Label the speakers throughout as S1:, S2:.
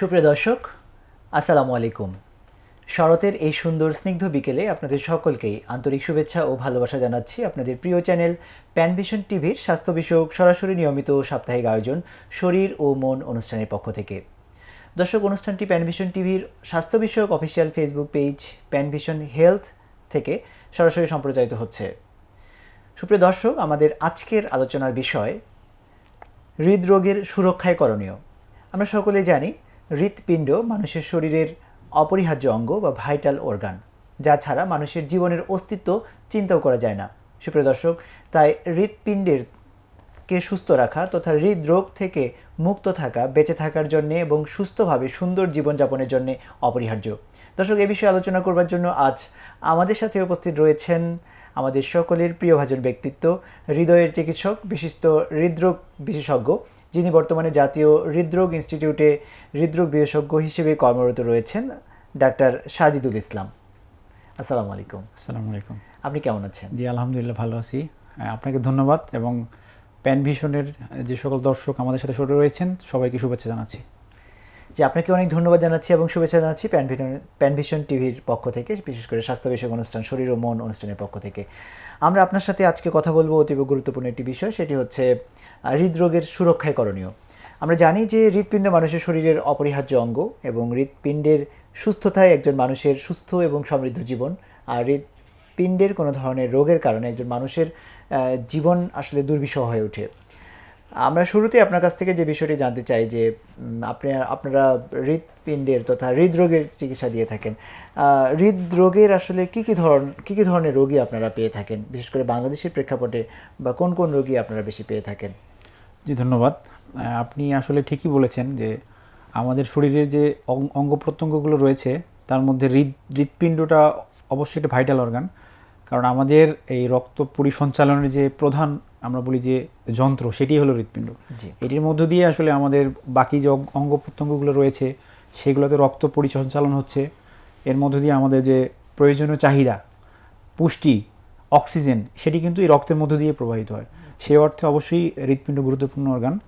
S1: সুপ্রিয় দর্শক, আসসালামু আলাইকুম। শরতের এই সুন্দর স্নিগ্ধ বিকেলে আপনাদের সকলকেই আন্তরিক শুভেচ্ছা ও ভালোবাসা জানাচ্ছি আপনাদের প্রিয় চ্যানেল প্যানভিশন টিভির স্বাস্থ্য বিষয়ক সরাসরি নিয়মিত সাপ্তাহিক আয়োজন শরীর ও মন অনুষ্ঠানের পক্ষ থেকে। দর্শক, অনুষ্ঠানটি প্যানভিশন টিভির স্বাস্থ্য বিষয়ক official Facebook page Panvision health থেকে সরাসরি সম্প্রচারিত হচ্ছে। সুপ্রিয় দর্শক, আমাদের আজকের আলোচনার বিষয় হৃদরোগের সুরক্ষায় করণীয়। আমরা সকলে জানি হৃৎপিণ্ড মানুষের শরীরের অপরিহার্য অঙ্গ বা ভাইটাল অর্গান, যা ছাড়া মানুষের জীবনের অস্তিত্ব চিন্তাও করা যায় না। সুপ্রিয় দর্শক, তাই হৃৎপিণ্ডের কে সুস্থ রাখা তথা হৃদরোগ থেকে মুক্ত থাকা, বেঁচে থাকার জন্য এবং সুস্থভাবে সুন্দর জীবনযাপনের জন্য অপরিহার্য। দর্শক, এ বিষয়ে আলোচনা করবার জন্য আজ আমাদের সাথে উপস্থিত রয়েছেন আমাদের সকলের প্রিয়ভাজন ব্যক্তিত্ব, হৃদয়ের চিকিৎসক, বিশিষ্ট হৃদরোগ বিশেষজ্ঞ যিনি বর্তমানে জাতীয় হৃদরোগ ইনস্টিটিউটে হৃদরোগ বিশেষজ্ঞ হিসেবে কর্মরত রয়েছেন ডাক্তার সাজিদুল ইসলাম। আসসালামু আলাইকুম।
S2: আসসালামু আলাইকুম।
S1: আপনি কেমন আছেন?
S2: জি আলহামদুলিল্লাহ ভালো আছি। আপনাকে ধন্যবাদ এবং প্যান ভিশনের যে সকল দর্শক আমাদের সাথে শুরু রয়েছেন সবাইকে শুভেচ্ছা জানাচ্ছি।
S1: যে আপনাকে অনেক ধন্যবাদ জানাচ্ছি এবং শুভেচ্ছা জানাচ্ছি প্যানভিশন প্যানভিশন টিভির পক্ষ থেকে, বিশেষ করে স্বাস্থ্য বিষয়ক অনুষ্ঠান, শরীর ও মন অনুষ্ঠানের পক্ষ থেকে। আমরা আপনার সাথে আজকে কথা বলব অতীব গুরুত্বপূর্ণ একটি বিষয়, সেটি হচ্ছে হৃদরোগের সুরক্ষায় করণীয়। আমরা জানি যে হৃৎপিণ্ড মানুষের শরীরের অপরিহার্য অঙ্গ এবং হৃৎপিণ্ডের সুস্থতায় একজন মানুষের সুস্থ এবং সমৃদ্ধ জীবন। আর হৃৎপিণ্ডের কোনো ধরনের রোগের কারণে একজন মানুষের জীবন আসলে দুর্বিষহ হয়ে ওঠে। আমরা শুরুতে আপনার কাছ থেকে যে বিষয়টি জানতে চাই যে আপনি, আপনারা হৃদপিণ্ডের তথা হৃদরোগের চিকিৎসা দিয়ে থাকেন হৃদরোগের আসলে কি কি ধরন, কি কি ধরনের রোগী আপনারা পেয়ে থাকেন? বিশেষ করে বাংলাদেশের প্রেক্ষাপটে বা কোন কোন রোগী আপনারা বেশি পেয়ে থাকেন?
S2: জি, ধন্যবাদ। আপনি আসলে ঠিকই বলেছেন যে, আমাদের শরীরের যে অঙ্গ প্রত্যঙ্গগুলো রয়েছে, তার মধ্যে হৃদ হৃদপিণ্ডটা অবশ্যই একটা ভাইটাল অর্গান কারণ আমাদের এই রক্ত পরিসঞ্চালনের যে প্রধান আমরা বলি যে যন্ত্র সেটি হলো হৃৎপিণ্ড। এটির মধ্য দিয়ে আসলে আমাদের বাকি যে অঙ্গ- প্রত্যঙ্গগুলো রয়েছে সেগুলোতে রক্ত পরিসঞ্চালন হচ্ছে। এর মধ্য দিয়ে আমাদের যে প্রয়োজনীয় চাহিদা পুষ্টি অক্সিজেন সেটি কিন্তু এই রক্তের মধ্য দিয়ে প্রবাহিত হয়। সে অর্থে অবশ্যই হৃৎপিণ্ড গুরুত্বপূর্ণ অর্গান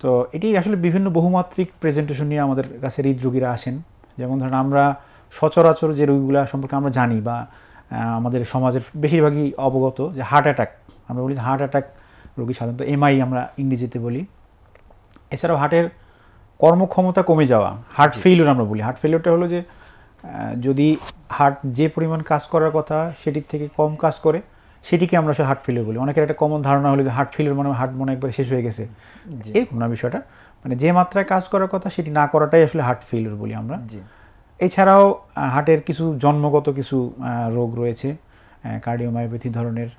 S2: তো এটি আসলে বিভিন্ন বহুমাত্রিক প্রেজেন্টেশন নিয়ে আমাদের কাছে হৃদরোগীরা আসেন। যেমন ধরেন আমরা সচরাচর যে রোগীগুলো সম্পর্কে আমরা জানি বা আমাদের সমাজের বেশিরভাগই অবগত যে হার্ট অ্যাটাক আমরা বলি হার্ট অ্যাটাক রোগী সাধারণত এমআই আমরা ইংরেজিতে বলি। এছাড়াও হার্টের কর্মক্ষমতা কমে যাওয়া হার্ট ফেইলিওর আমরা বলি। হার্ট ফেইলিওরটা হলো যে যদি হার্ট যে পরিমাণ কাজ করার কথা সেটির থেকে কম কাজ করে সেটিকে আমরা আসলে হার্ট ফেলিওর বলি। অনেকের একটা কমন ধারণা হলো যে হার্ট ফেলিওর মানে হার্ট মনে একবার শেষ হয়ে গেছে। এরকম না বিষয়টা। মানে যে মাত্রায় কাজ করার কথা সেটি না করাটাই আসলে হার্ট ফেলিওর বলি আমরা। এছাড়াও হার্টের কিছু জন্মগত কিছু রোগ রয়েছে কার্ডিওমায়োপ্যাথি ধরনের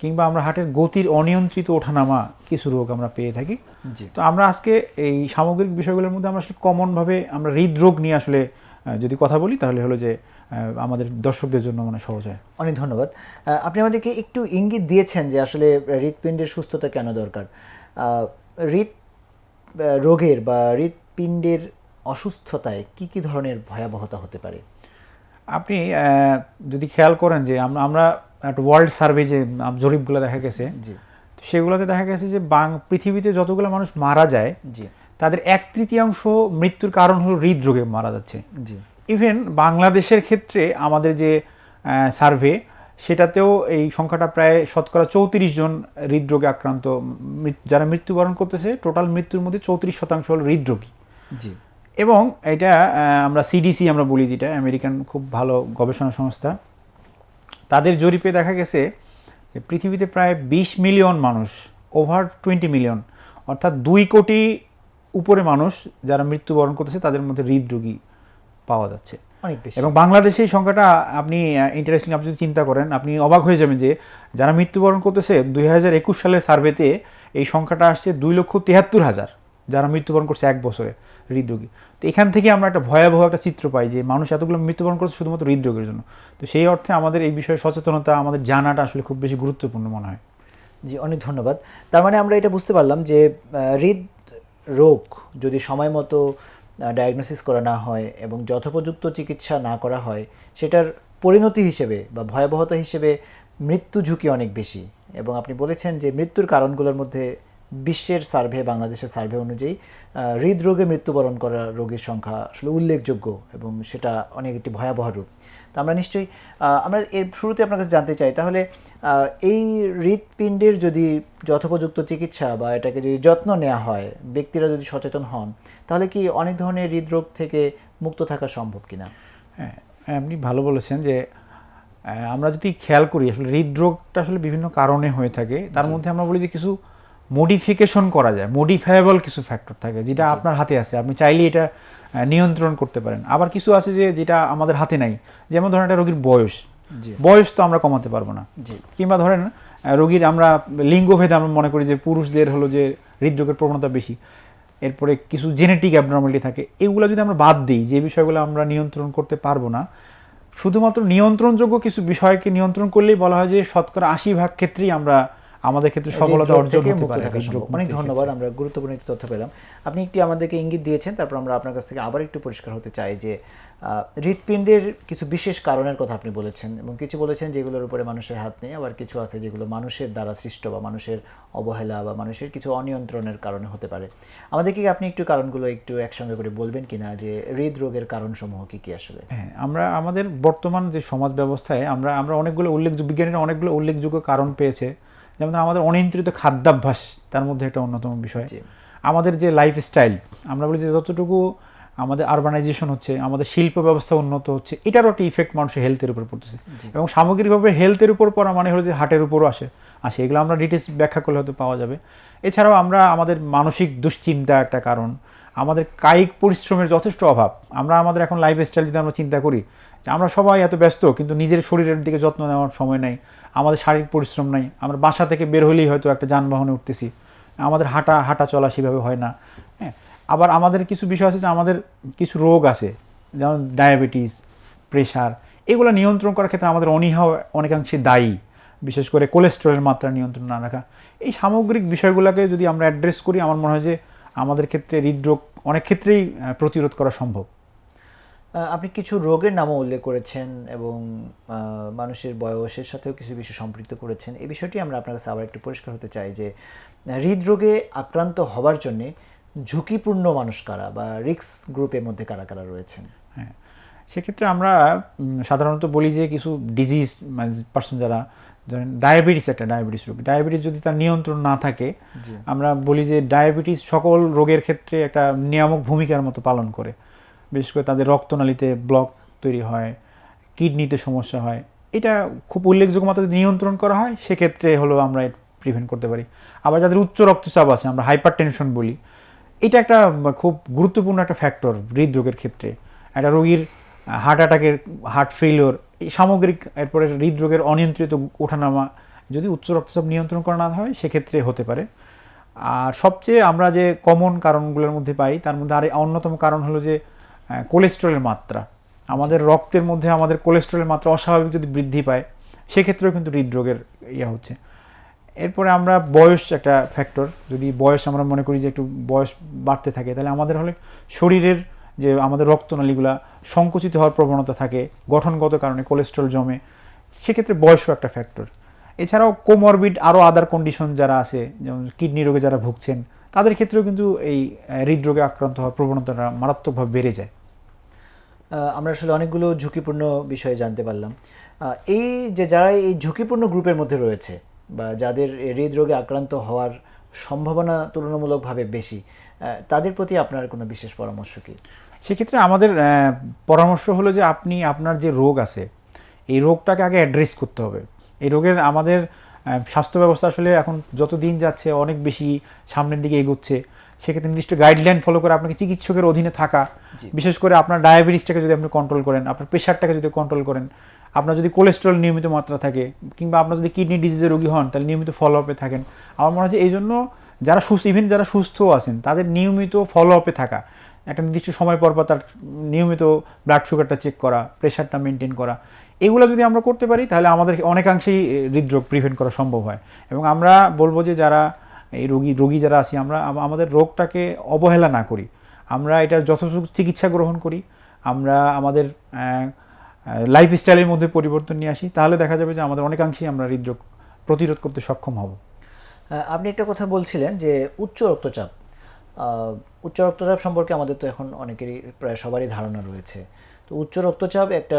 S2: কিংবা আমরা হার্টের গতির অনিয়ন্ত্রিত ওঠানামা কিছু রোগ আমরা পেয়ে থাকি।
S1: জি।
S2: তো আমরা আজকে এই সামগ্রিক বিষয়গুলোর মধ্যে আমরা আসলে কমনভাবে আমরা হৃদরোগ নিয়ে আসলে যদি কথা বলি তাহলে হলো যে আমাদের দর্শকদের জন্য মানে সহজ হয়।
S1: অনেক ধন্যবাদ। আপনি আমাদেরকে একটু ইঙ্গিত দিয়েছেন যে আসলে হৃৎপিণ্ডের সুস্থতা কেন দরকার। হৃদ রোগের বা হৃৎপিণ্ডের অসুস্থতায় কি কি ধরনের ভয়াবহতা হতে পারে?
S2: আপনি যদি খেয়াল করেন যে আমরা আমরা একটা ওয়ার্ল্ড সার্ভে যে জরিপগুলো দেখা গেছে
S1: জি।
S2: সেগুলোতে দেখা গেছে যে বাং পৃথিবীতে যতগুলো মানুষ মারা যায়
S1: জি।
S2: তাদের এক তৃতীয়াংশ মৃত্যুর কারণ হলো হৃদরোগে মারা যাচ্ছে।
S1: জি।
S2: ইভেন বাংলাদেশের ক্ষেত্রে আমাদের যে সার্ভে সেটাতেও এই সংখ্যাটা প্রায় শতকরা চৌত্রিশ জন হৃদরোগে আক্রান্ত যারা মৃত্যুবরণ করতেছে টোটাল মৃত্যুর মধ্যে চৌত্রিশ শতাংশ হল হৃদরোগী।
S1: জি।
S2: এবং এটা আমরা সিডিসি আমরা বলি যেটা আমেরিকান খুব ভালো গবেষণা সংস্থা। তাদের জরিপে দেখা গেছে পৃথিবীতে প্রায় বিশ মিলিয়ন মানুষ ওভার টোয়েন্টি মিলিয়ন অর্থাৎ দুই কোটি উপরে মানুষ যারা মৃত্যুবরণ করতেছে তাদের মধ্যে হৃদরোগী পাওয়া যাচ্ছে।
S1: অনেক বেশি।
S2: এবং বাংলাদেশে এই সংখ্যাটা আপনি ইন্টারেস্টিং আপনি যদি চিন্তা করেন আপনি অবাক হয়ে যাবেন যে যারা মৃত্যুবরণ করতেছে দুই হাজার একুশ সালের সার্ভেতে এই সংখ্যাটা আসছে দুই লক্ষ তিয়াত্তর হাজার যারা মৃত্যুবরণ করছে এক বছরে হৃদরোগী। তো এখান থেকে আমরা একটা ভয়াবহ একটা চিত্র পাই যে মানুষ এতগুলো মৃত্যুবরণ করছে শুধুমাত্র হৃদরোগের জন্য। তো সেই অর্থে আমাদের এই বিষয়ে সচেতনতা, আমাদের জানাটা আসলে খুব বেশি গুরুত্বপূর্ণ মনে হয়।
S1: জি, অনেক ধন্যবাদ। তার মানে আমরা এটা বুঝতে পারলাম যে হৃদ রোগ যদি সময় মতো ডায়াগনোসিস করা না হয় এবং যথোপযুক্ত চিকিৎসা না করা হয়, সেটার পরিণতি হিসেবে বা ভয়াবহতা হিসেবে মৃত্যু ঝুঁকি অনেক বেশি। এবং আপনি বলেছেন যে মৃত্যুর কারণগুলোর মধ্যে বিশ্বের সার্ভে বাংলাদেশের সার্ভে অনুযায়ী হৃদরোগে মৃত্যুবরণ করা রোগীর সংখ্যা আসলে উল্লেখযোগ্য এবং সেটা অনেক একটি ভয়াবহ রূপ তো আমরা নিশ্চয়ই আমরা এর শুরুতে আপনার কাছে জানতে চাই তাহলে এই হৃৎপিণ্ডের যদি যথোপযুক্ত চিকিৎসা বা এটাকে যদি যত্ন নেওয়া হয় ব্যক্তিরা যদি সচেতন হন তাহলে কি অনেক ধরনের হৃদরোগ থেকে মুক্ত থাকা সম্ভব কিনা?
S2: হ্যাঁ আপনি ভালো বলেছেন যে আমরা যদি খেয়াল করি আসলে হৃদরোগটা আসলে বিভিন্ন কারণে হয়ে থাকে তার মধ্যে আমরা বলি যে কিছু মডিফিকেশন করা যায় মডিফায়েবল কিছু ফ্যাক্টর থাকে যেটা আপনার হাতে আছে আপনি চাইলে এটা নিয়ন্ত্রণ করতে পারেন। আবার কিছু আছে যে যেটা আমাদের হাতে নাই যেমন ধরেন একটা রোগীর বয়স। বয়স তো আমরা কমাতে পারব না। কিংবা ধরেন রোগীর আমরা লিঙ্গভেদে আমরা মনে করি যে পুরুষদের হলো যে হৃদরোগের প্রবণতা বেশি। এরপরে কিছু জেনেটিক অ্যাবনর্মালিটি থাকে এগুলো যদি আমরা বাদ দিই যে বিষয়গুলো আমরা নিয়ন্ত্রণ করতে পারব না শুধুমাত্র নিয়ন্ত্রণযোগ্য কিছু বিষয়কে নিয়ন্ত্রণ করলেই বলা হয় যে শতকরা আশি ভাগ ক্ষেত্রেই আমরা আমাদের ক্ষেত্রে সফলতা অর্জন হতে পারে
S1: অনেক ধন্যবাদ আমরা গুরুত্বপূর্ণ একটি তথ্য পেলাম। আপনি একটি আমাদেরকে ইঙ্গিত দিয়েছেন তারপর আমরা আপনার কাছ থেকে আবার একটু পরিষ্কার হতে চাই যে হৃৎপিণ্ডের কিছু বিশেষ কারণের কথা আপনি বলেছেন এবং কিছু বলেছেন যেগুলোর উপরে মানুষের হাত নেই আবার কিছু আছে যেগুলো মানুষের দ্বারা সৃষ্ট বা মানুষের অবহেলা বা মানুষের কিছু অনিয়ন্ত্রণের কারণে হতে পারে। আমাদেরকে কি আপনি একটু কারণগুলো একটু একসঙ্গে করে বলবেন কিনা যে হৃদরোগের কারণসমূহ কি কি আসলে?
S2: হ্যাঁ আমরা আমাদের বর্তমান যে সমাজ ব্যবস্থায় আমরা আমরা অনেকগুলো উল্লেখযোগ্য বিজ্ঞানীরা অনেকগুলো উল্লেখযোগ্য কারণ পেয়েছে। যেমন আমাদের অনিয়ন্ত্রিত খাদ্যাভ্যাস তার মধ্যে একটা অন্যতম বিষয়। আমাদের যে লাইফস্টাইল আমরা বলি যে যতটুকু আমাদের আরবানাইজেশন হচ্ছে আমাদের শিল্প ব্যবস্থা উন্নত হচ্ছে এটারও একটা ইফেক্ট মানুষের হেলথের উপর পড়তেছে। এবং সামগ্রিকভাবে হেলথের উপর পড়া মানে হলো যে হার্টের উপরও আসে। আসে এগুলো আমরা ডিটেলস ব্যাখ্যা করলে হয়তো পাওয়া যাবে। এছাড়াও আমরা আমাদের মানসিক দুশ্চিন্তা একটা কারণ আমাদের কায়িক পরিশ্রমের যথেষ্ট অভাব। আমরা আমাদের এখন লাইফস্টাইল যদি আমরা চিন্তা করি আমরা সবাই এত ব্যস্ত, কিন্তু নিজের শরীরের দিকে যত্ন নেওয়ার সময় নাই, আমাদের শারীরিক পরিশ্রম নাই, আমরা বাসা থেকে বের হলেই হয়তো একটা যানবাহনে উঠতেছি, আমাদের হাঁটা হাঁটা চলা সেভাবে হয় না হ্যাঁ? আবার আমাদের কিছু বিষয় আছে যে আমাদের কিছু রোগ আছে, যেমন ডায়াবেটিস, প্রেশার, এগুলো নিয়ন্ত্রণ করার ক্ষেত্রে আমাদের অনীহা অনেকাংশে দায়ী, বিশেষ করে কোলেস্টেরলের মাত্রা নিয়ন্ত্রণ না রাখা। এই সামগ্রিক বিষয়গুলোকে যদি আমরা অ্যাড্রেস করি, আমার মনে হয় যে আমাদের ক্ষেত্রে হৃদরোগ অনেক ক্ষেত্রেই প্রতিরোধ করা সম্ভব।
S1: আপনি কিছু রোগের নামও উল্লেখ করেছেন এবং মানুষের বয়সের সাথেও কিছু বিষয় সম্পৃক্ত করেছেন। এই বিষয়টি আমরা আপনার কাছে আবার একটু পরিষ্কার হতে চাই যে হৃদরোগে আক্রান্ত হবার জন্যে ঝুঁকিপূর্ণ মানুষ কারা বা রিক্স গ্রুপের মধ্যে কারা কারা রয়েছেন?
S2: হ্যাঁ সেক্ষেত্রে আমরা সাধারণত বলি যে কিছু ডিজিজ মানে পার্সন যারা ধরেন ডায়াবেটিস একটা ডায়াবেটিস রোগ। ডায়াবেটিস যদি তার নিয়ন্ত্রণ না থাকে আমরা বলি যে ডায়াবেটিস সকল রোগের ক্ষেত্রে একটা নিয়ামক ভূমিকার মতো পালন করে। বিশেষ করে তাদের রক্তনালীতে ব্লক তৈরি হয় কিডনিতে সমস্যা হয়। এটা খুব উল্লেখযোগ্য মাত্রা যদি নিয়ন্ত্রণ করা হয়, সেক্ষেত্রে হলো আমরা প্রিভেন্ট করতে পারি। আবার যাদের উচ্চ রক্তচাপ আছে, আমরা হাইপার টেনশন বলি। এটা একটা খুব গুরুত্বপূর্ণ একটা ফ্যাক্টর হৃদরোগের ক্ষেত্রে। একটা রোগীর হার্ট অ্যাটাকের হার্ট ফেলিওর এই সামগ্রিক, এরপরে হৃদরোগের অনিয়ন্ত্রিত ওঠানামা যদি উচ্চ রক্তচাপ নিয়ন্ত্রণ করা না হয়, সেক্ষেত্রে হতে পারে। আর সবচেয়ে আমরা যে কমন কারণগুলোর মধ্যে পাই, তার মধ্যে আর অন্যতম কারণ হলো যে কোলেস্টেরলের মাত্রা। আমাদের রক্তের মধ্যে আমাদের কোলেস্ট্রলের মাত্রা অস্বাভাবিক যদি বৃদ্ধি পায়, সেক্ষেত্রেও কিন্তু হৃদরোগের ইয়ে হচ্ছে। এরপরে আমরা বয়স একটা ফ্যাক্টর যদি বয়স আমরা মনে করি যে একটু বয়স বাড়তে থাকে, তাহলে আমাদের হলে শরীরের যে আমাদের রক্তনালীগুলা সংকুচিত হওয়ার প্রবণতা থাকে, গঠনগত কারণে কোলেস্ট্রল জমে, সেক্ষেত্রে বয়সও একটা ফ্যাক্টর এছাড়াও কোমরবিড আরও আদার কন্ডিশন যারা আছে, যেমন কিডনি রোগে যারা ভুগছেন, তাদের ক্ষেত্রেও কিন্তু এই হৃদরোগে আক্রান্ত হওয়ার প্রবণতাটা মারাত্মকভাবে বেড়ে যায়।
S1: আমরা আসলে অনেকগুলো ঝুঁকিপূর্ণ বিষয়ে জানতে পারলাম। এই যে যারা এই ঝুঁকিপূর্ণ গ্রুপের মধ্যে রয়েছে বা যাদের হৃদরোগে আক্রান্ত হওয়ার সম্ভাবনা তুলনামূলকভাবে বেশি তাদের প্রতি আপনার কোনো বিশেষ পরামর্শ কি?
S2: সেক্ষেত্রে আমাদের পরামর্শ হলো যে আপনি আপনার যে রোগ আছে, এই রোগটাকে আগে অ্যাড্রেস করতে হবে। এই রোগের আমাদের স্বাস্থ্য ব্যবস্থা আসলে এখন যত দিন যাচ্ছে অনেক বেশি সামনের দিকে এগোচ্ছে। সেক্ষেত্রে নির্দিষ্ট গাইডলাইন ফলো করে আপনাকে চিকিৎসকের অধীনে থাকা। বিশেষ করে আপনার ডায়াবেটিসটাকে যদি আপনি কন্ট্রোল করেন আপনার প্রেশারটাকে যদি কন্ট্রোল করেন আপনার যদি কোলেস্ট্রল নিয়মিত মাত্রা থাকে কিংবা আপনার যদি কিডনি ডিজিজের রোগী হন তাহলে নিয়মিত ফলো আপে থাকেন। আমার মনে হয় এই জন্য যারা সুস্থ ইভেন যারা সুস্থ আছেন তাদের নিয়মিত ফলো আপে থাকা একটা নির্দিষ্ট সময় পর পর তার নিয়মিত ব্লাড সুগারটা চেক করা প্রেশারটা মেনটেন করা এগুলো যদি আমরা করতে পারি তাহলে আমাদের অনেকাংশেই হৃদরোগ প্রিভেন্ট করা সম্ভব হয়। এবং আমরা বলব যে যারা এই রোগী রোগী যারা আছি, আমরা আমাদের রোগটাকে অবহেলা না করি। আমরা এটার যথাযথ চিকিৎসা গ্রহণ করি। আমরা আমাদের লাইফস্টাইলের মধ্যে পরিবর্তন নিয়ে আসি। তাহলে দেখা যাবে যে আমাদের অনেকাংশেই আমরা হৃদরোগ প্রতিরোধ করতে সক্ষম হব।
S1: আপনি একটা কথা বলছিলেন যে উচ্চ রক্তচাপ। উচ্চ রক্তচাপ সম্পর্কে আমাদের তো এখন অনেকেরই প্রায় সবারই ধারণা রয়েছে। তো উচ্চ রক্তচাপ একটা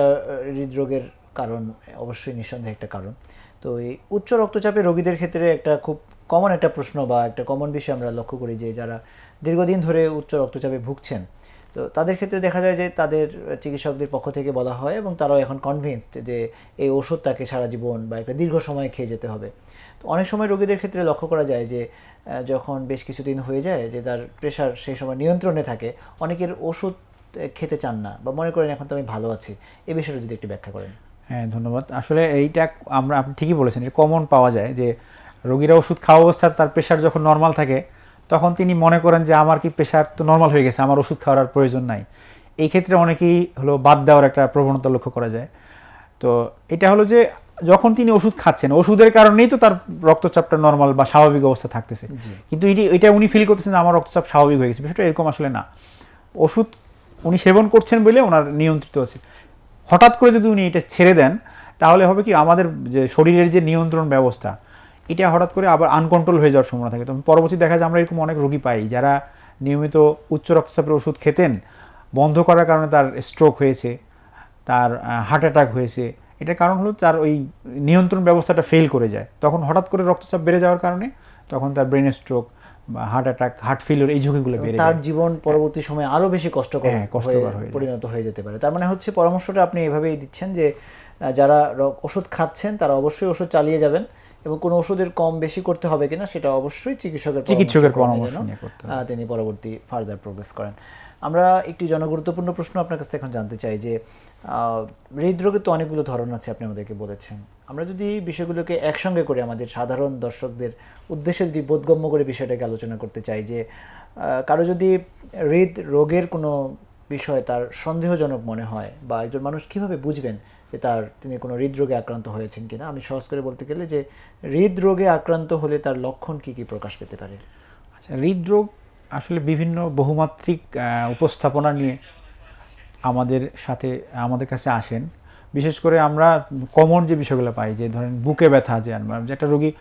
S1: হৃদরোগের কারণ, অবশ্যই নিঃসন্দেহে একটা কারণ। তো এই উচ্চ রক্তচাপে রোগীদের ক্ষেত্রে একটা খুব কমন একটা প্রশ্ন বা একটা কমন বিষয় আমরা লক্ষ্য করি যে যারা দীর্ঘদিন ধরে উচ্চ রক্তচাপে ভুগছেন, তো তাদের ক্ষেত্রে দেখা যায় যে তাদের চিকিৎসকদের পক্ষ থেকে বলা হয় এবং তারাও এখন কনভিন্সড যে এই ওষুধ তাকে সারা জীবন বা একটা দীর্ঘ সময় খেয়ে যেতে হবে। তো অনেক সময় রোগীদের ক্ষেত্রে লক্ষ্য করা যায় যে যখন বেশ কিছুদিন হয়ে যায় যে তার প্রেশার সেই সময় নিয়ন্ত্রণে থাকে, অনেকের ওষুধ খেতে চান না বা মনে করেন এখন তো আমি ভালো আছি। এ বিষয়টা যদি একটু ব্যাখ্যা করেন।
S2: হ্যাঁ ধন্যবাদ। আসলে এইটা আমরা, আপনি ঠিকই বলেছেন এটা কমন পাওয়া যায় যে রোগীরা ওষুধ খাওয়া অবস্থায় তার প্রেশার যখন নর্মাল থাকে তখন তিনি মনে করেন যে আমার কি প্রেশার তো নর্মাল হয়ে গেছে আমার ওষুধ খাওয়ার আর প্রয়োজন নাই। এই ক্ষেত্রে অনেকেই হলো বাদ দেওয়ার একটা প্রবণতা লক্ষ্য করা যায়। তো এটা হলো যে যখন তিনি ওষুধ খাচ্ছেন ওষুধের কারণেই তো তার রক্তচাপটা নর্মাল বা স্বাভাবিক অবস্থা থাকতেছে। কিন্তু এটি এটা উনি ফিল করতেছেন যে আমার রক্তচাপ স্বাভাবিক হয়ে গেছে বিষয়টা এরকম আসলে না। ওষুধ উনি সেবন করছেন বলে ওনার নিয়ন্ত্রিত আছে। হঠাৎ করে যদি উনি এটা ছেড়ে দেন তাহলে হবে কি আমাদের যে শরীরের যে নিয়ন্ত্রণ ব্যবস্থা এটা হঠাৎ করে আবার আনকন্ট্রোল হয়ে যাওয়ার সম্ভাবনা থাকে। তো পরবর্তী দেখা যায় আমরা এরকম অনেক রোগী পাই যারা নিয়মিত উচ্চ রক্তচাপের ওষুধ খেতেন বন্ধ করার কারণে তার স্ট্রোক হয়েছে তার হার্ট অ্যাটাক হয়েছে। এটার কারণ হলো তার ওই নিয়ন্ত্রণ ব্যবস্থাটা ফেল করে যায়। তখন হঠাৎ করে রক্তচাপ বেড়ে যাওয়ার কারণে তখন তার ব্রেন স্ট্রোক বা হার্ট অ্যাটাক হার্ট ফেলিওর এই ঝুঁকিগুলো বেড়ে
S1: তার জীবন পরবর্তী সময়ে আরও বেশি কষ্টকর
S2: হ্যাঁ, কষ্টকর
S1: হয়ে
S2: হয়ে
S1: পরিণত হয়ে যেতে পারে। তার মানে হচ্ছে পরামর্শটা আপনি এভাবেই দিচ্ছেন যে যারা ওষুধ খাচ্ছেন তারা অবশ্যই ওষুধ চালিয়ে যাবেন। এবং কোনো ওষুধের কম বেশি করতে হবে কিনা সেটা অবশ্যই চিকিৎসকের
S2: চিকিৎসকের
S1: পরামর্শ
S2: নিয়ে করতে হবে।
S1: তিনি পরবর্তী ফার্দার প্রোগ্রেস করেন আমরা একটি জনগুরুত্বপূর্ণ প্রশ্ন আপনার কাছে এখন জানতে চাই যে হৃদরোগের তো অনেকগুলো ধরন আছে আপনি আমাদেরকে বলেছেন আমরা যদি বিষয়গুলোকে একসঙ্গে করে আমাদের সাধারণ দর্শকদের উদ্দেশ্যে যদি বোধগম্য করে বিষয়টাকে আলোচনা করতে চাই যে কারও যদি হৃদ রোগের কোনো বিষয় তার সন্দেহজনক মনে হয় বা একজন মানুষ কীভাবে বুঝবেন যে তার তিনি কোনো হৃদরোগে আক্রান্ত হয়েছেন কিনা, আমি সহজ করে বলতে গেলে যে হৃদরোগে আক্রান্ত হলে তার লক্ষণ কি কি প্রকাশ পেতে পারে?
S2: আচ্ছা হৃদরোগ আসলে বিভিন্ন বহুমাত্রিক উপস্থাপনা নিয়ে আমাদের সাথে, আমাদের কাছে আসেন। বিশেষ করে আমরা কমন যে বিষয়গুলো পাই, যে ধরেন বুকে ব্যথা, যে যে একটা রোগী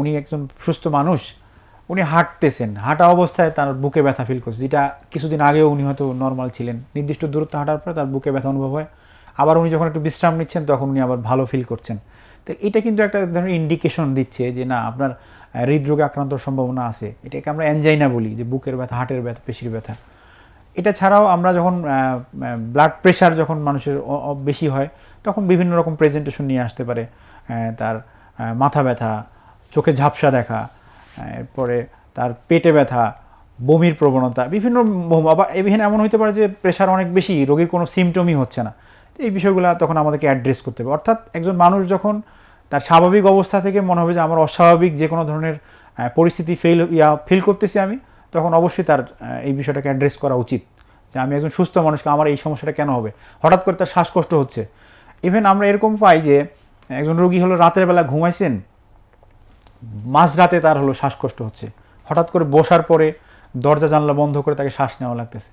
S2: উনি একজন সুস্থ মানুষ, উনি হাঁটতেছেন, হাঁটা অবস্থায় তার বুকে ব্যথা ফিল করছে। যেটা কিছুদিন আগেও উনি হয়তো নর্মাল ছিলেন। নির্দিষ্ট দূরত্ব হাঁটার পরে তার বুকে ব্যথা অনুভব হয়। আবার উনি যখন একটু বিশ্রাম নিচ্ছেন, তখন উনি আবার ভালো ফিল করছেন। তো এটা কিন্তু একটা ধরনের ইন্ডিকেশন দিচ্ছে যে, না, আপনার হৃদরোগে আক্রান্ত সম্ভাবনা আছে। এটাকে আমরা অ্যানজাইনা বলি, যে বুকের ব্যথা, হার্টের ব্যথা, পেশির ব্যথা। এটা ছাড়াও আমরা যখন ব্লাড প্রেশার যখন মানুষের বেশি হয়, তখন বিভিন্ন রকম প্রেজেন্টেশন নিয়ে আসতে পারে। তার মাথা ব্যথা, চোখে ঝাপসা দেখা এরপরে তার পেটে ব্যথা, বমির প্রবণতা, বিভিন্ন আবার এখানে এমন হতে পারে যে প্রেশার অনেক বেশি, রোগীর কোনো সিমটমই হচ্ছে না। এই বিষয়গুলো তখন আমাদেরকে অ্যাড্রেস করতে হবে। অর্থাৎ একজন মানুষ যখন তার স্বাভাবিক অবস্থা থেকে মনে হবে যে আমার অস্বাভাবিক যে কোনো ধরনের পরিস্থিতি ফেল ইয়া ফিল করতেছি আমি, তখন অবশ্যই তার এই বিষয়টাকে অ্যাড্রেস করা উচিত। যে আমি একজন সুস্থ মানুষকে আমার এই সমস্যাটা কেন হবে? হঠাৎ করে তার শ্বাসকষ্ট হচ্ছে। ইভেন আমরা এরকম পাই যে, একজন রোগী হলো, রাতের বেলা ঘুমাইছেন, মাঝরাতে তার হলো শ্বাসকষ্ট হচ্ছে। হঠাৎ করে বসার পরে দরজা জানলা বন্ধ করে তাকে শ্বাস নেওয়া লাগতেছে।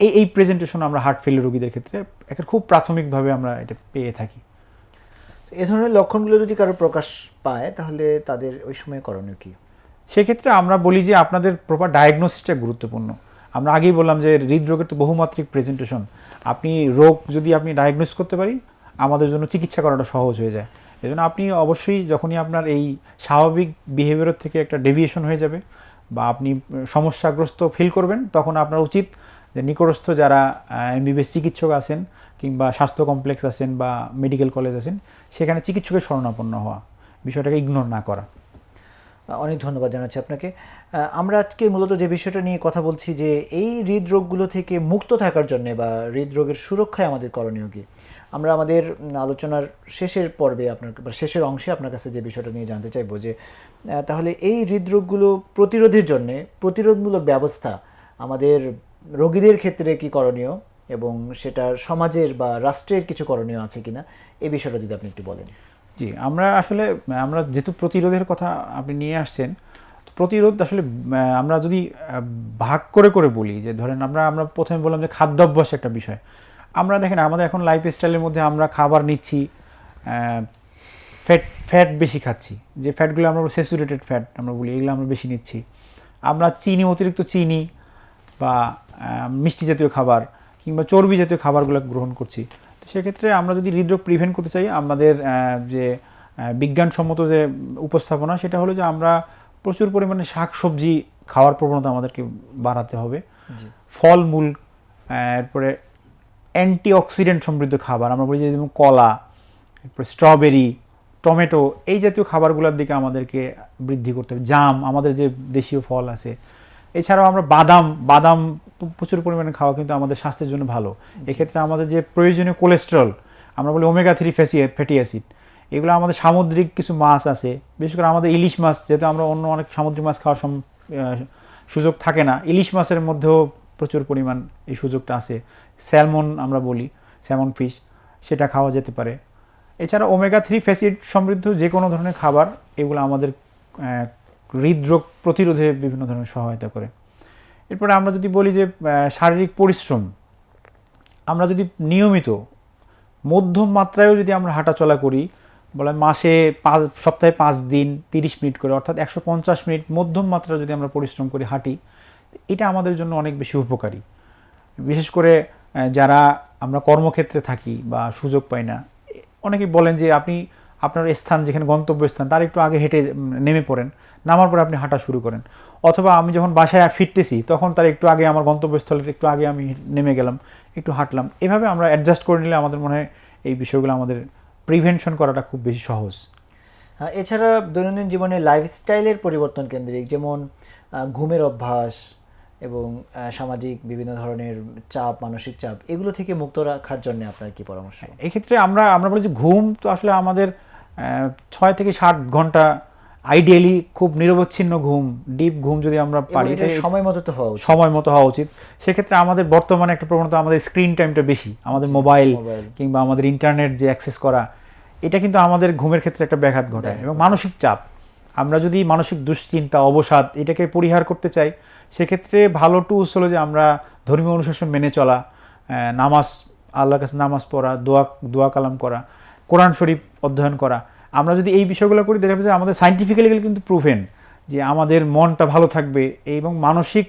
S2: এই এই প্রেজেন্টেশন আমরা হার্ট ফেলের রোগীদের ক্ষেত্রে একটা খুব প্রাথমিকভাবে আমরা এটা পেয়ে থাকি।
S1: এ ধরনের লক্ষণগুলো যদি কারও প্রকাশ পায় তাহলে তাদের ওই সময় করণীয় কী?
S2: সেক্ষেত্রে আমরা বলি যে আপনাদের প্রপার ডায়াগনোসিসটা গুরুত্বপূর্ণ। আমরা আগেই বললাম যে হৃদরোগের তো বহুমাত্রিক প্রেজেন্টেশন আপনি রোগ যদি আপনি ডায়াগনোস করতে পারি আমাদের জন্য চিকিৎসা করাটা সহজ হয়ে যায়। এই জন্য আপনি অবশ্যই যখনই আপনার এই স্বাভাবিক বিহেভিয়ার থেকে একটা ডেভিয়েশন হয়ে যাবে বা আপনি সমস্যাগ্রস্ত ফিল করবেন তখন আপনার উচিত যে নিকটস্থ যারা এমবিবিএস চিকিৎসক আছেন কিংবা স্বাস্থ্য কমপ্লেক্স আছেন বা মেডিকেল কলেজ আছেন, সেখানে চিকিৎসকের শরণাপন্ন হওয়া, বিষয়টাকে ইগনোর না করা।
S1: অনেক ধন্যবাদ জানাচ্ছি আপনাকে। আমরা আজকে মূলত যে বিষয়টা নিয়ে কথা বলছি যে এই হৃদরোগগুলো থেকে মুক্ত থাকার জন্য বা হৃদরোগের সুরক্ষায় আমাদের করণীয় কি, আমরা আমাদের আলোচনার শেষের পর্বে আপনার শেষের অংশে আপনার কাছে যে বিষয়টা নিয়ে জানতে চাইব যে তাহলে এই হৃদরোগগুলো প্রতিরোধের জন্য প্রতিরোধমূলক ব্যবস্থা আমাদের রোগীদের ক্ষেত্রে কি করণীয় এবং সেটা সমাজের বা রাষ্ট্রের কিছু করণীয় আছে কিনা? এই বিষয়টা যদি আপনি একটু বলেন।
S2: জি, আমরা আসলে, আমরা যেহেতু প্রতিরোধের কথা আপনি নিয়ে আসছেন প্রতিরোধ আসলে আমরা যদি ভাগ করে করে বলি, যে ধরেন আমরা আমরা প্রথমে বললাম যে খাদ্যাভ্যাস একটা বিষয়। আমরা দেখেন আমাদের এখন লাইফ স্টাইলের মধ্যে আমরা খাবার নিচ্ছি ফ্যাট ফ্যাট বেশি খাচ্ছি। যে ফ্যাটগুলো আমরা স্যাচুরেটেড ফ্যাট আমরা বলি, এগুলো আমরা বেশি নিচ্ছি। আমরা চিনি, অতিরিক্ত চিনি বা মিষ্টি জাতীয় খাবার কিংবা চর্বি জাতীয় খাবারগুলো গ্রহণ করছি। তো সেক্ষেত্রে আমরা যদি হৃদরোগ প্রিভেন্ট করতে চাই আমাদের যে বিজ্ঞানসম্মত যে উপস্থাপনা সেটা হলো যে আমরা প্রচুর পরিমাণে শাক সবজি খাওয়ার প্রবণতা আমাদেরকে বাড়াতে হবে।
S1: জি।
S2: ফলমূল আহ, এরপরে অ্যান্টিঅক্সিডেন্ট সমৃদ্ধ খাবার আমরা বলি যে যেমন কলা এরপরে স্ট্রবেরি টমেটো এই জাতীয় খাবারগুলোর দিকে আমাদেরকে বৃদ্ধি করতে হবে। জাম আমাদের যে দেশীয় ফল আছে এছাড়াও আমরা বাদাম বাদাম প্রচুর পরিমাণে খাওয়া কিন্তু আমাদের স্বাস্থ্যের জন্য ভালো। এক্ষেত্রে আমাদের যে প্রয়োজনীয় কোলেস্টেরল আমরা বলি ওমেগা থ্রি ফ্যাসি ফ্যাটি অ্যাসিড এগুলো আমাদের সামুদ্রিক কিছু মাছ আছে। বিশেষ করে আমাদের ইলিশ মাছ যেহেতু আমরা অন্য অনেক সামুদ্রিক মাছ খাওয়ার সুযোগ থাকে না ইলিশ মাছের মধ্যেও প্রচুর পরিমাণ এই সুযোগটা আছে। স্যালমন আমরা বলি স্যালমন ফিশ সেটা খাওয়া যেতে পারে। এছাড়া ওমেগা থ্রি ফ্যাসিড সমৃদ্ধ যে কোনো ধরনের খাবার এগুলো আমাদের হৃদরোগ প্রতিরোধে বিভিন্ন ধরনের সহায়তা করে। এরপরে আমরা যদি বলি যে শারীরিক পরিশ্রম, আমরা যদি নিয়মিত মধ্যম মাত্রায়ও যদি আমরা হাঁটাচলা করি বলে মাসে পাঁচ, সপ্তাহে পাঁচ দিন, তিরিশ মিনিট করে, অর্থাৎ একশো পঞ্চাশ মিনিট মধ্যম মাত্রা যদি আমরা পরিশ্রম করি হাঁটি, এটা আমাদের জন্য অনেক বেশি উপকারী। বিশেষ করে যারা আমরা কর্মক্ষেত্রে থাকি বা সুযোগ পাই না অনেকেই বলেন যে, আপনি আপনার স্থান, যেখানে গন্তব্য স্থান তার একটু আগে হেঁটে নেমে পড়েন। নামার পরে আপনি হাঁটা শুরু করেন। অথবা আমি যখন বাসায় ফিরতেছি, তখন তার একটু আগে আমার গন্তব্যস্থলের একটু আগে আমি নেমে গেলাম, একটু হাঁটলাম। এভাবে আমরা অ্যাডজাস্ট করে নিলে আমাদের মনে হয় এই বিষয়গুলো আমাদের প্রিভেনশন করাটা খুব বেশি সহজ।
S1: এছাড়া দৈনন্দিন জীবনে লাইফস্টাইলের পরিবর্তন কেন্দ্রিক, যেমন ঘুমের অভ্যাস এবং সামাজিক বিভিন্ন ধরনের চাপ মানসিক চাপ এগুলো থেকে মুক্ত রাখার জন্য আপনার কি পরামর্শ?
S2: এক্ষেত্রে আমরা আমরা বলি যে ঘুম তো আসলে আমাদের ছয় থেকে ষাট ঘণ্টা আইডিয়ালি খুব নিরবচ্ছিন্ন ঘুম ডিপ ঘুম যদি আমরা পারি
S1: সময় মতো তো হওয়া উচিত।
S2: সময় মতো হওয়া উচিত। সেক্ষেত্রে আমাদের বর্তমানে একটা প্রবণতা আমাদের স্ক্রিন টাইমটা বেশি আমাদের মোবাইল
S1: মোবাইল।
S2: কিংবা আমাদের ইন্টারনেট যে অ্যাক্সেস করা এটা কিন্তু আমাদের ঘুমের ক্ষেত্রে একটা ব্যাঘাত ঘটায় এবং মানসিক চাপ। আমরা যদি মানসিক দুশ্চিন্তা অবসাদ এটাকে পরিহার করতে চাই সেক্ষেত্রে ভালো টুলস হলো যে আমরা ধর্মীয় অনুশাসন মেনে চলা নামাজ আল্লাহর কাছে নামাজ পড়া দোয়া দোয়া কালাম করা কোরআন শরীফ অধ্যয়ন করা। আমরা যদি এই বিষয়গুলো করি দেখা যাবে যে আমাদের সাইন্টিফিক্যালি কিন্তু প্রুভেন যে আমাদের মনটা ভালো থাকবে এবং মানসিক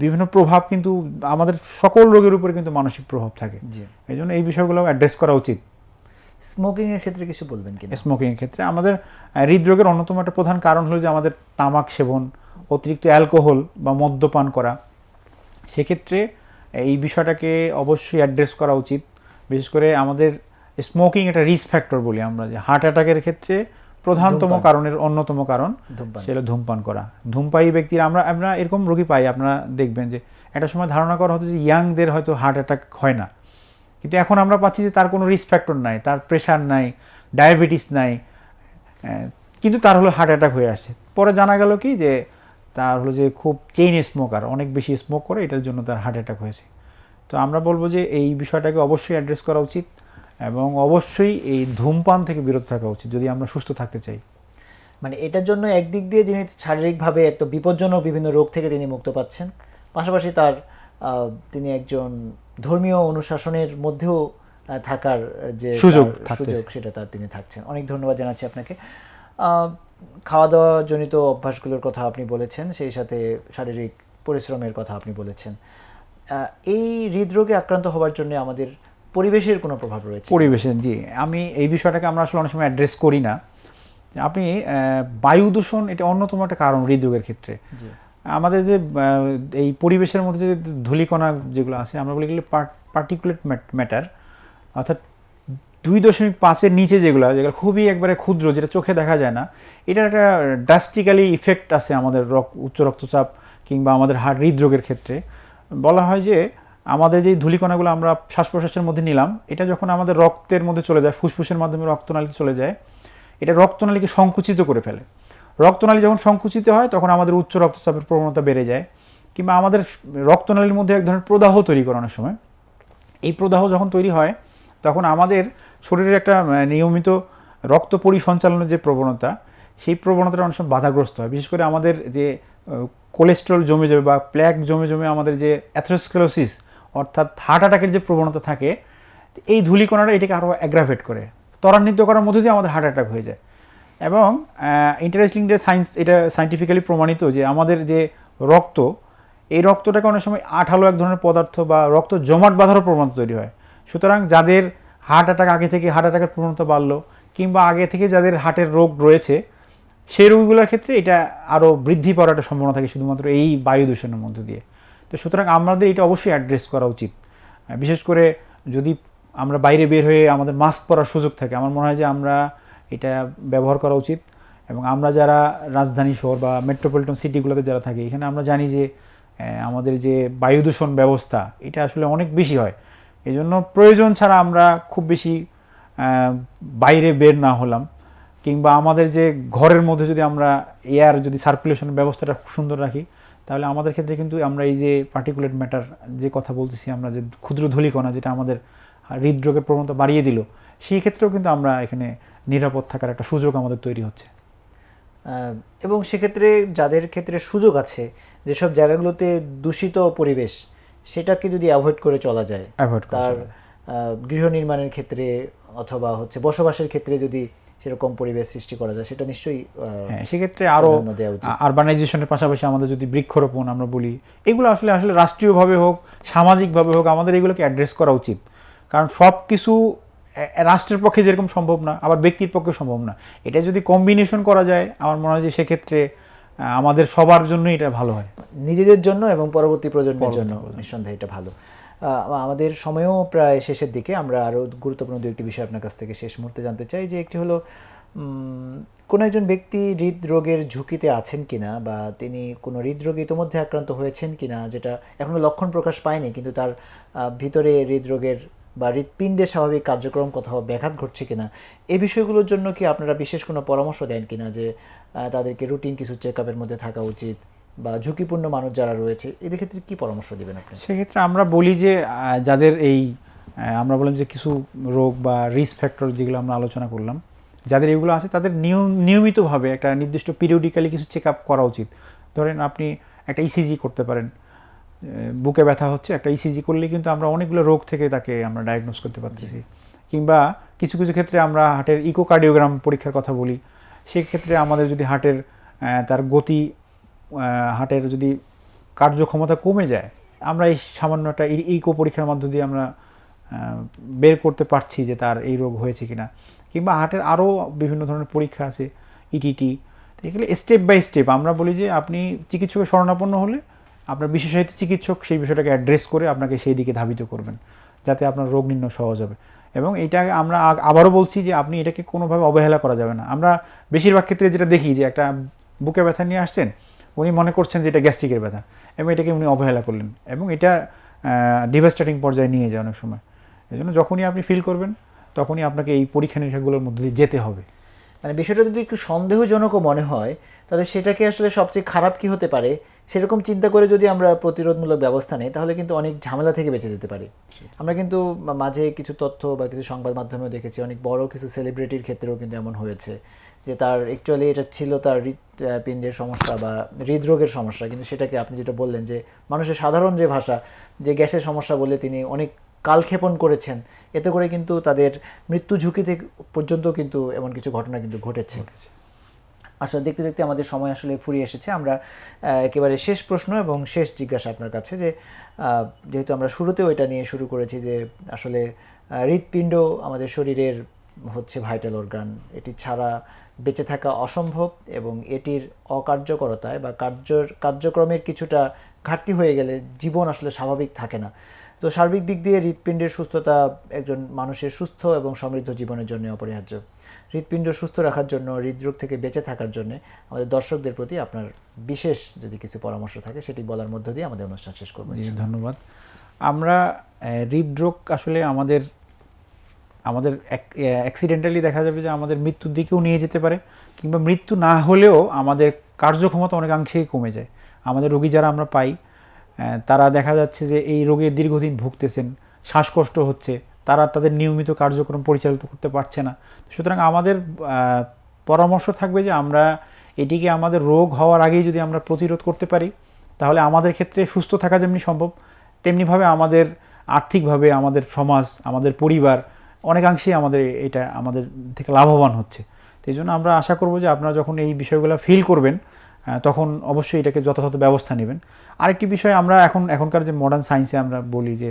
S2: বিভিন্ন প্রভাব কিন্তু আমাদের সকল রোগের উপরে কিন্তু মানসিক প্রভাব থাকে। এই জন্য এই বিষয়গুলো অ্যাড্রেস করা উচিত।
S1: স্মোকিংয়ের ক্ষেত্রে কিছু বলবেন কি
S2: স্মোকিংয়ের ক্ষেত্রে আমাদের হৃদরোগের অন্যতম একটা প্রধান কারণ হলো যে আমাদের তামাক সেবন অতিরিক্ত অ্যালকোহল বা মদ্যপান করা। সেক্ষেত্রে এই বিষয়টাকে অবশ্যই অ্যাড্রেস করা উচিত। বিশেষ করে আমাদের স্মোকিং একটা রিস্ক ফ্যাক্টর বলি আমরা যে হার্ট অ্যাটাকের ক্ষেত্রে প্রধানতম কারণের অন্যতম কারণ সেটা ধূমপান করা। ধূমপায়ী ব্যক্তির আমরা আমরা এরকম রোগী পাই আপনারা দেখবেন যে একটা সময় ধারণা করা হতো যে ইয়াংদের হয়তো হার্ট অ্যাটাক হয় না। কিন্তু এখন আমরা পাচ্ছি যে তার কোনো রিস্ক ফ্যাক্টর নাই তার প্রেশার নাই ডায়াবেটিস নাই কিন্তু তার হলো হার্ট অ্যাটাক হয়ে আসছে। পরে জানা গেল কি যে তার হলো যে খুব চেইন স্মোকার অনেক বেশি স্মোক করে এটার জন্য তার হার্ট অ্যাটাক হয়েছে। তো আমরা বলব যে এই বিষয়টাকে অবশ্যই অ্যাড্রেস করা উচিত এবং অবশ্যই এই ধূমপান থেকে বিরত থাকা উচিত যদি আমরা সুস্থ থাকতে চাই।
S1: মানে এটার জন্য একদিক দিয়ে যিনি শারীরিকভাবে একটা বিপজ্জনক বিভিন্ন রোগ থেকে তিনি মুক্ত পাচ্ছেন পাশাপাশি তার তিনি একজন ধর্মীয় অনুশাসনের মধ্যেও থাকার যে
S2: সুযোগ
S1: সুযোগ সেটা তার তিনি থাকছেন। অনেক ধন্যবাদ জানাচ্ছি আপনাকে। খাওয়া দাওয়া জনিত অভ্যাসগুলোর কথা আপনি বলেছেন সেই সাথে শারীরিক পরিশ্রমের কথা আপনি বলেছেন। এই হৃদরোগে আক্রান্ত হওয়ার জন্য আমাদের পরিবেশের কোনো প্রভাব রয়েছে
S2: পরিবেশের জি। আমি এই বিষয়টাকে আমরা আসলে অনেক সময় অ্যাড্রেস করি না। আপনি বায়ু দূষণ এটা অন্যতম একটা কারণ হৃদরোগের ক্ষেত্রে। আমাদের যে এই পরিবেশের মধ্যে যে ধূলিকণা যেগুলো আছে আমরা বলি পার্টিকুলেট ম্যাটার অর্থাৎ দুই দশমিক পাঁচের নিচে যেগুলো যেগুলো খুবই একবারে ক্ষুদ্র, যেটা চোখে দেখা যায় না, এটার একটা ড্রাস্টিক্যালি ইফেক্ট আছে আমাদের রক- উচ্চ রক্তচাপ কিংবা আমাদের হার্ট হৃদরোগের ক্ষেত্রে। বলা হয় যে, আমাদের যে ধূলিকণাগুলো আমরা শ্বাস প্রশ্বাসের মধ্যে নিলাম, এটা যখন আমাদের রক্তের মধ্যে চলে যায়, ফুসফুসের মাধ্যমে রক্তনালীতে চলে যায়, এটা রক্তনালীকে সংকুচিত করে ফেলে। রক্তনালী যখন সংকুচিত হয়, তখন আমাদের উচ্চ রক্তচাপের প্রবণতা বেড়ে যায়, কিংবা আমাদের রক্তনালীর মধ্যে এক ধরনের প্রদাহ তৈরি করানোর সময়। এই প্রদাহ যখন তৈরি হয়, তখন আমাদের শরীরের একটা নিয়মিত রক্ত পরিসঞ্চালনের যে প্রবণতা, সেই প্রবণতাটা অনেক সময় বাধাগ্রস্ত হয়। বিশেষ করে আমাদের যে কোলেস্ট্রল জমে যাবে বা প্ল্যাক জমে জমে আমাদের যে অ্যাথ্রোস্কেলোসিস অর্থাৎ হার্ট অ্যাটাকের যে প্রবণতা থাকে, এই ধূলিকণাটা এটাকে আরও অ্যাগ্রাভেট করে। ত্বরান্বিত করার মধ্যে দিয়ে আমাদের হার্ট অ্যাটাক হয়ে যায়। এবং ইন্টারেস্টিং যে সায়েন্স এটা সাইন্টিফিক্যালি প্রমাণিত যে আমাদের যে রক্ত, এই রক্তটাকে অনেক সময় আঠালো এক ধরনের পদার্থ বা রক্ত জমাট বাঁধারও প্রবণতা তৈরি হয়। সুতরাং যাদের হার্ট অ্যাটাক আগে থেকে, হার্ট অ্যাটাকের প্রবণতা বাড়লো, কিংবা আগে থেকে যাদের হার্টের রোগ রয়েছে, সেই রোগগুলোর ক্ষেত্রে এটা আরও বৃদ্ধি পাওয়ার একটা সম্ভাবনা থাকে শুধুমাত্র এই বায়ু দূষণের মধ্য দিয়ে। তো সুতরাং আমাদের এটা অবশ্যই অ্যাড্রেস করা উচিত। বিশেষ করে যদি আমরা বাইরে বের হয়ে আমাদের মাস্ক পরার সুযোগ থাকে, আমার মনে হয় যে আমরা এটা ব্যবহার করা উচিত। এবং আমরা যারা রাজধানী শহর বা মেট্রোপলিটন সিটিগুলোতে যারা থাকি, এখানে আমরা জানি যে আমাদের যে বায়ু দূষণ ব্যবস্থা, এটা আসলে অনেক বেশি হয়। এই জন্য প্রয়োজন ছাড়া আমরা খুব বেশি বাইরে বের না হলাম। কিংবা আমাদের যে ঘরের মধ্যে যদি আমরা এয়ার যদি সার্কুলেশনের ব্যবস্থাটা খুব সুন্দর রাখি, তাহলে আমাদের ক্ষেত্রে কিন্তু আমরা এই যে পার্টিকুলেট ম্যাটার যে কথা বলতেছি আমরা, যে ক্ষুদ্র ধূলিকণা যেটা আমাদের হৃদরোগের প্রবণতা বাড়িয়ে দিল, সেই ক্ষেত্রেও কিন্তু আমরা এখানে নিরাপদ থাকার একটা সুযোগ আমাদের তৈরি হচ্ছে।
S1: এবং সেক্ষেত্রে যাদের ক্ষেত্রে সুযোগ আছে, যেসব জায়গাগুলোতে দূষিত পরিবেশ সেটাকে যদি অ্যাভয়েড করে চলা যায় তার গৃহ নির্মাণের ক্ষেত্রে অথবা হচ্ছে বসবাসের ক্ষেত্রে যদি সেরকম পরিবেশ সৃষ্টি করা যায় সেটা নিশ্চয়ই
S2: হ্যাঁ সেক্ষেত্রে আরও আরবানাইজেশনের পাশাপাশি আমাদের যদি বৃক্ষরোপণ আমরা বলি এগুলো আসলে আসলে রাষ্ট্রীয়ভাবে হোক সামাজিকভাবে হোক আমাদের এগুলোকে অ্যাড্রেস করা উচিত। কারণ সব কিছু রাষ্ট্রের পক্ষে যেরকম সম্ভব না আবার ব্যক্তির পক্ষে সম্ভব না। এটা যদি কম্বিনেশন করা যায় আমার মনে হয় যে সেক্ষেত্রে আমাদের সবার জন্যই এটা ভালো হয়।
S1: নিজেদের জন্য এবং পরবর্তী প্রজন্মের জন্য নিঃসন্দেহে এটা ভালো। আমাদের সময়ও প্রায় শেষের দিকে। আমরা আরও গুরুত্বপূর্ণ দু একটি বিষয় আপনার কাছ থেকে শেষ মুহূর্তে জানতে চাই যে একটি হলো কোনো একজন ব্যক্তি হৃদরোগের ঝুঁকিতে আছেন কিনা বা তিনি কোনো হৃদরোগে ইতোমধ্যে আক্রান্ত হয়েছেন কিনা যেটা এখনও লক্ষণ প্রকাশ পায়নি কিন্তু তার ভিতরে হৃদরোগের বা হৃৎপিণ্ডের স্বাভাবিক কার্যক্রম কোথাও ব্যাঘাত ঘটছে কিনা, এই বিষয়গুলোর জন্য কি আপনারা বিশেষ কোনো পরামর্শ দেন কিনা যে তাদেরকে রুটিন কিছু চেক আপের মধ্যে থাকা উচিত বা ঝুঁকিপূর্ণ মানুষ যারা রয়েছে, এদের ক্ষেত্রে কি পরামর্শ দেবেন আপনি?
S2: সেক্ষেত্রে আমরা বলি যে যাদের এই আমরা বললাম যে কিছু রোগ বা রিস্ক ফ্যাক্টর যেগুলো আমরা আলোচনা করলাম, যাদের এগুলো আছে তাদের নিয়ম, নিয়মিতভাবে একটা নির্দিষ্ট পিরিয়ডিক্যালি কিছু চেক আপ করা উচিত। ধরেন আপনি একটা ইসিজি করতে পারেন বুকে ব্যথা হচ্ছে একটা ইসিজি করলে কিন্তু আমরা অনেকগুলো রোগ থেকে তাকে আমরা ডায়াগনোস করতে পারতেছি। কিংবা কিছু কিছু ক্ষেত্রে আমরা হার্টের ইকোকার্ডিওগ্রাম পরীক্ষার কথা বলি সেক্ষেত্রে আমাদের যদি হার্টের তার গতি হার্টের যদি কার্যক্ষমতা কমে যায় আমরা এই সামান্য একটা ইকো পরীক্ষার মধ্য দিয়ে আমরা বের করতে পারছি যে তার এই রোগ হয়েছে কিনা। কিংবা হার্টের আরও বিভিন্ন ধরনের পরীক্ষা আছে E ইটিটি তো এগুলো স্টেপ বাই স্টেপ আমরা বলি যে আপনি চিকিৎসকের শরণাপন্ন হলে আপনার বিশেষায়িত চিকিৎসক সেই বিষয়টাকে অ্যাড্রেস করে আপনাকে সেই দিকে ধাবিত করবেন, যাতে আপনার রোগ নির্ণয় সহজ হবে। এবং এটা আমরা আবারও বলছি যে আপনি এটাকে কোনোভাবে অবহেলা করা যাবে না। আমরা বেশিরভাগ ক্ষেত্রে যেটা দেখি যে একটা বুকে ব্যথা নিয়ে আসছেন, উনি মনে করছেন যে এটা গ্যাস্ট্রিকের ব্যথা, এবং এটাকে উনি অবহেলা করলেন। এবং এটা ডিভাস্টেটিং পর্যায়ে নিয়ে যায় অনেক সময়। এই জন্য যখনই আপনি ফিল করবেন, তখনই আপনাকে এই পরীক্ষা নিরীক্ষাগুলোর মধ্যে দিয়ে যেতে হবে।
S1: মানে বিষয়টা যদি একটু সন্দেহজনকও মনে হয় তাহলে সেটাকে আসলে সবচেয়ে খারাপ কি হতে পারে? সেরকম চিন্তা করে যদি আমরা প্রতিরোধমূলক ব্যবস্থা নিই তাহলে কিন্তু অনেক ঝামেলা থেকে বেঁচে যেতে পারি। আমরা কিন্তু মাঝে কিছু তথ্য বা কিছু সংবাদ মাধ্যমেও দেখেছি অনেক বড় কিছু সেলিব্রিটির ক্ষেত্রেও কিন্তু এমন হয়েছে যে তার অ্যাকচুয়ালি এটা ছিল তার হৃৎপিণ্ডের সমস্যা বা হৃদরোগের সমস্যা। কিন্তু সেটাকে আপনি যেটা বললেন যে মানুষের সাধারণ যে ভাষা যে গ্যাসের সমস্যা বলে তিনি অনেক কালক্ষেপণ করেছেন এতে করে কিন্তু তাদের মৃত্যু ঝুঁকি থেকে পর্যন্ত কিন্তু এমন কিছু ঘটনা কিন্তু ঘটেছে। আসলে দেখতে দেখতে আমাদের সময় আসলে ফুরিয়ে এসেছে। আমরা একেবারে শেষ প্রশ্ন এবং শেষ জিজ্ঞাসা আপনার কাছে যে যেহেতু আমরা শুরুতেও এটা নিয়ে শুরু করেছি যে, আসলে হৃৎপিণ্ড আমাদের শরীরের হচ্ছে ভাইটাল অর্গান এটি ছাড়া বেঁচে থাকা অসম্ভব এবং এটির অকার্যকরতায় বা কার্য কার্যক্রমের কিছুটা ঘাটতি হয়ে গেলে জীবন আসলে স্বাভাবিক থাকে না। তো সার্বিক দিক দিয়ে হৃৎপিণ্ডের সুস্থতা একজন মানুষের সুস্থ এবং সমৃদ্ধ জীবনের জন্য অপরিহার্য। হৃৎপিণ্ড সুস্থ রাখার জন্য হৃদরোগ থেকে বেঁচে থাকার জন্য আমাদের দর্শকদের প্রতি আপনার বিশেষ যদি কিছু পরামর্শ থাকে সেটি বলার মধ্য দিয়ে আমাদের অনুষ্ঠান শেষ করব
S2: ধন্যবাদ। আমরা হৃদরোগ আসলে আমাদের আমাদের অ্যাক্সিডেন্টালি দেখা যাবে যে আমাদের মৃত্যুর দিকেও নিয়ে যেতে পারে কিংবা মৃত্যু না হলেও আমাদের কার্যক্ষমতা অনেকাংশেই কমে যায়। আমাদের রোগী যারা আমরা পাই তারা দেখা যাচ্ছে যে এই রোগে দীর্ঘদিন ভুগতেছেন শ্বাসকষ্ট হচ্ছে তারা তাদের নিয়মিত কার্যক্রম পরিচালিত করতে পারছে না। সুতরাং আমাদের পরামর্শ থাকবে যে আমরা এটিকে আমাদের রোগ হওয়ার আগেই যদি আমরা প্রতিরোধ করতে পারি, তাহলে আমাদের ক্ষেত্রে সুস্থ থাকা যেমনি সম্ভব, তেমনিভাবে আমাদের আর্থিকভাবে আমাদের সমাজ, আমাদের পরিবার অনেকাংশেই আমাদের এটা আমাদের থেকে লাভবান হচ্ছে। এই জন্য আমরা আশা করব যে আপনারা যখন এই বিষয়গুলো ফিল করবেন তখন অবশ্যই এটাকে যথাযথ ব্যবস্থা নেবেন। আরেকটি বিষয় আমরা এখন, এখনকার যে মডার্ন সায়েন্সে আমরা বলি যে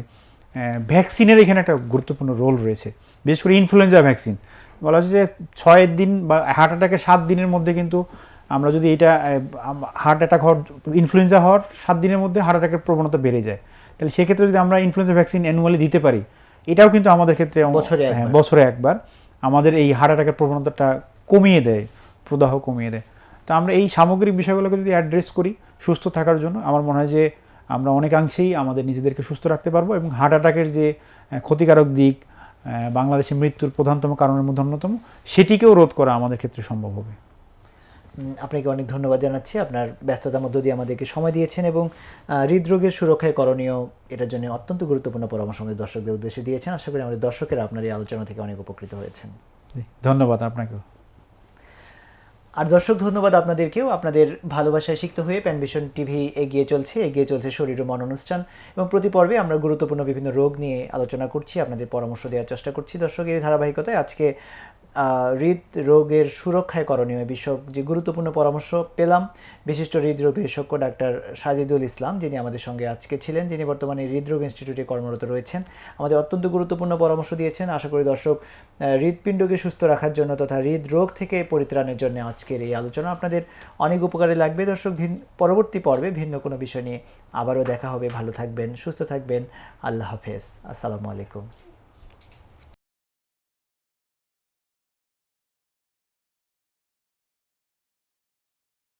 S2: ভ্যাকসিনের এখানে একটা গুরুত্বপূর্ণ রোল রয়েছে। বিশেষ করে ইনফ্লুয়েঞ্জা ভ্যাকসিন বলা হচ্ছে যে ছয় দিন বা হার্ট অ্যাটাকের সাত দিনের মধ্যে কিন্তু আমরা যদি এটা হার্ট অ্যাটাক হওয়ার ইনফ্লুয়েঞ্জা হওয়ার সাত দিনের মধ্যে হার্ট অ্যাটাকের প্রবণতা বেড়ে যায়। তাহলে সেক্ষেত্রে যদি আমরা ইনফ্লুয়েঞ্জা ভ্যাকসিন অ্যানুয়ালি দিতে পারি এটাও কিন্তু আমাদের ক্ষেত্রে হ্যাঁ, বছরে একবার আমাদের এই হার্ট অ্যাটাকের প্রবণতাটা কমিয়ে দেয় প্রদাহ কমিয়ে দেয়। তো আমরা এই সামগ্রিক বিষয়গুলোকে যদি অ্যাড্রেস করি সুস্থ থাকার জন্য আমার মনে হয় যে আমরা অনেকাংশেই আমাদের নিজেদেরকে সুস্থ রাখতে পারব এবং হার্ট অ্যাটাকের যে ক্ষতিকারক দিক বাংলাদেশে মৃত্যুর প্রধানতম কারণের মধ্যে অন্যতম সেটিকেও রোধ করা আমাদের ক্ষেত্রে সম্ভব হবে।
S1: আপনাকে অনেক ধন্যবাদ জানাচ্ছি। আপনার ব্যস্ততার মধ্য দিয়ে আমাদেরকে সময় দিয়েছেন এবং হৃদরোগের সুরক্ষায় করণীয় এটার জন্য অত্যন্ত গুরুত্বপূর্ণ পরামর্শ আমাদের দর্শকদের উদ্দেশ্যে দিয়েছেন। আশা করি আমাদের দর্শকেরা আপনার এই আলোচনা থেকে অনেক উপকৃত হয়েছেন।
S2: ধন্যবাদ আপনাকেও।
S1: আর দর্শক, ধন্যবাদ আপনাদেরকেও। আপনাদের ভালোবাসায় সিক্ত হয়ে প্যানভিশন টিভি এগিয়ে চলছে এগিয়ে চলছে শরীর ও মন অনুষ্ঠান। এবং প্রতি পর্বে আমরা গুরুত্বপূর্ণ বিভিন্ন রোগ নিয়ে আলোচনা করছি, আপনাদের পরামর্শ দেওয়ার চেষ্টা করছি। দর্শক এই ধারাবাহিকতায় আজকে আহ, হৃদ রোগের সুরক্ষায় করণীয়। বিষয়ক যে গুরুত্বপূর্ণ পরামর্শ পেলাম বিশিষ্ট হৃদরোগ বিশেষজ্ঞ ডাক্তার সাজিদুল ইসলাম যিনি আমাদের সঙ্গে আজকে ছিলেন যিনি বর্তমানে হৃদরোগ ইনস্টিটিউটে কর্মরত রয়েছেন। আমাদের অত্যন্ত গুরুত্বপূর্ণ পরামর্শ দিয়েছেন। আশা করি দর্শক হৃদপিণ্ডকে সুস্থ রাখার জন্য তথা হৃদরোগ থেকে পরিত্রাণের জন্য আজকের এই আলোচনা আপনাদের অনেক উপকারে লাগবে। দর্শক ভিন- পরবর্তী পর্বে ভিন্ন কোনো বিষয় নিয়ে আবারও দেখা হবে। ভালো থাকবেন সুস্থ থাকবেন। আল্লাহ হাফেজ। আসসালামু আলাইকুম।